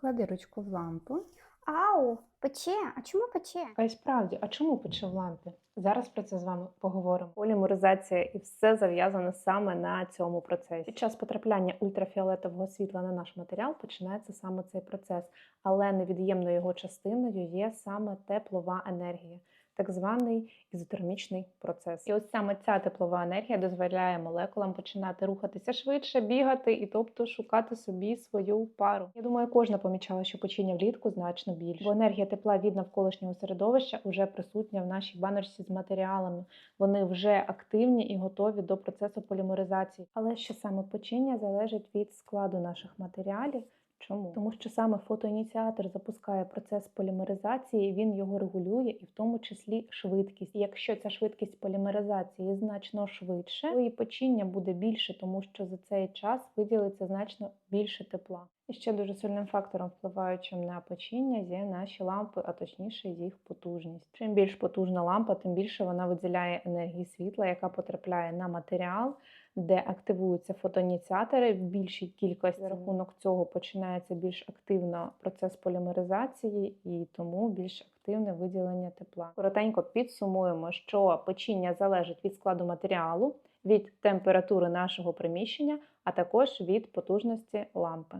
Клади ручку в лампу. Ау, пече. А чому пече? А й справді, а чому пече в лампі? Зараз про це з вами поговоримо. Полімеризація і все зав'язане саме на цьому процесі. Під час потрапляння ультрафіолетового світла на наш матеріал починається саме цей процес, але невід'ємною його частиною є саме теплова енергія. Так званий ізотермічний процес. І ось саме ця теплова енергія дозволяє молекулам починати рухатися швидше, бігати і тобто шукати собі свою пару. Я думаю, кожна помічала, що печіння влітку значно більше, бо енергія тепла від навколишнього середовища вже присутня в нашій баночці з матеріалами. Вони вже активні і готові до процесу полімеризації. Але що саме печіння залежить від складу наших матеріалів. Чому? Тому що саме фотоініціатор запускає процес полімеризації, він його регулює і в тому числі швидкість. І якщо ця швидкість полімеризації значно швидше, то і печіння буде більше, тому що за цей час виділиться значно більше тепла. І ще дуже сильним фактором, впливаючим на печіння, є наші лампи, а точніше їх потужність. Чим більш потужна лампа, тим більше вона виділяє енергії світла, яка потрапляє на матеріал, де активуються фотоініціатори в більшій кількості. За рахунок цього починається більш активно процес полімеризації і тому більш активне виділення тепла. Коротенько підсумуємо, що печіння залежить від складу матеріалу, від температури нашого приміщення, а також від потужності лампи.